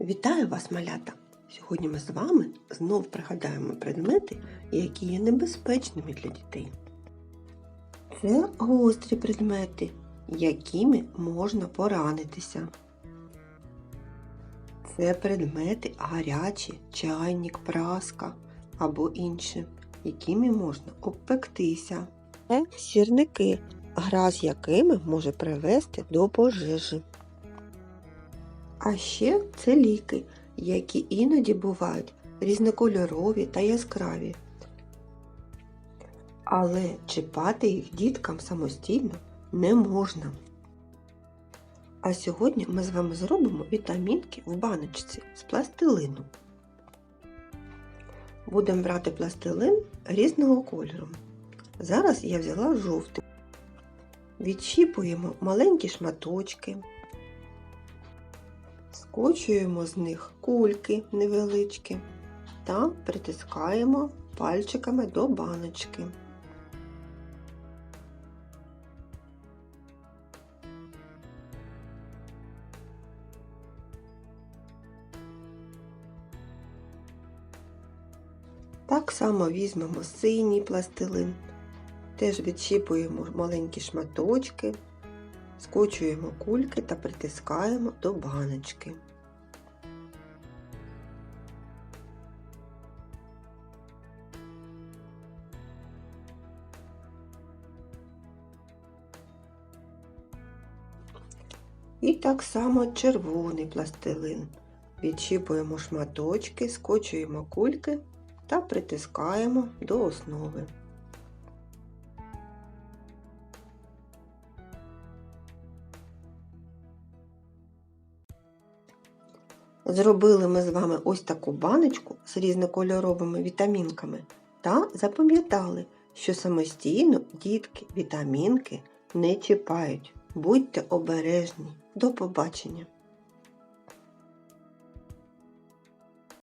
Вітаю вас, малята! Сьогодні ми з вами знов пригадаємо предмети, які є небезпечними для дітей. Це гострі предмети, якими можна поранитися. Це предмети гарячі, чайник, праска або інші, якими можна обпектися. Це сірники, гра з якими може привести до пожежі. А ще це ліки, які іноді бувають різнокольорові та яскраві. Але чіпати їх діткам самостійно не можна. А сьогодні ми з вами зробимо вітамінки в баночці з пластилину. Будемо брати пластилин різного кольору. Зараз я взяла жовтий. Відщіпуємо маленькі шматочки. Скочуємо з них кульки невеличкі та притискаємо пальчиками до баночки. Так само візьмемо синій пластилин, теж відщіпуємо маленькі шматочки, скочуємо кульки та притискаємо до баночки. І так само червоний пластилин. Відчіпуємо шматочки, скочуємо кульки та притискаємо до основи. Зробили ми з вами ось таку баночку з різнокольоровими вітамінками та запам'ятали, що самостійно дітки вітамінки не чіпають. Будьте обережні. До побачення!